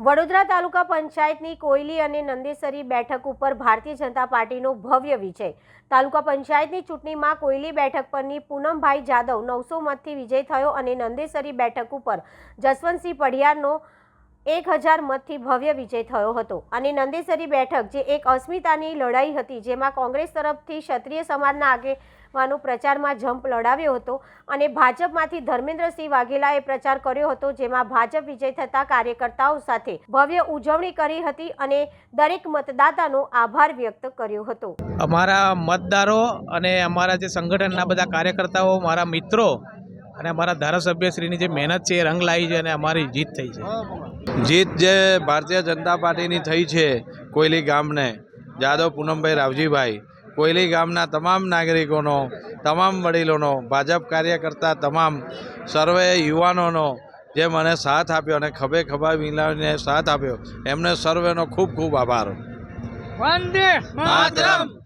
વડોદરા તાલુકા પંચાયતની કોયલી અને નંદેસરી બેઠક ઉપર ભારતીય જનતા પાર્ટીનો ભવ્ય વિજય. તાલુકા પંચાયતની ચૂંટણીમાં કોયલી બેઠક પરની પૂનમભાઈ જાદવ નવસો મતથી વિજય થયો અને નંદેસરી બેઠક ઉપર જસવંતસિંહ પઢિયારનો એક હજાર મતથી ભવ્ય વિજય થયો હતો. અને નંદેસરી બેઠક, જે એક અસ્મિતાની લડાઈ હતી, જેમાં કોંગ્રેસ તરફથી ક્ષત્રિય સમાજના આગેવાનો પ્રચારમાં જંપ લડાવ્યો હતો અને ભાજપમાંથી ધર્મેન્દ્રસિંહ વાઘેલાએ પ્રચાર કર્યો હતો, જેમાં ભાજપ વિજય થતા કાર્યકર્તાઓ સાથે ભવ્ય ઉજવણી કરી હતી અને દરેક મતદાતાનો આભાર વ્યક્ત કર્યો હતો. અમારા મતદારો અને અમારા જે સંગઠનના બધા કાર્યકર્તાઓ, મારા મિત્રો અને અમારા ધારાસભ્યશ્રીની જે મહેનત છે, એ રંગ લાવી છે અને અમારી જીત થઈ છે. જીત જે ભારતીય જનતા પાર્ટીની થઈ છે કોયલી ગામને, જાદવ પૂનમભાઈ રાવજીભાઈ, કોયલી ગામના તમામ નાગરિકોનો, તમામ વડીલોનો, ભાજપ કાર્યકર્તા તમામ સર્વે યુવાનોનો જે મને સાથ આપ્યો અને ખભે ખભા મિલાવીને સાથ આપ્યો, એમને સર્વેનો ખૂબ ખૂબ આભાર.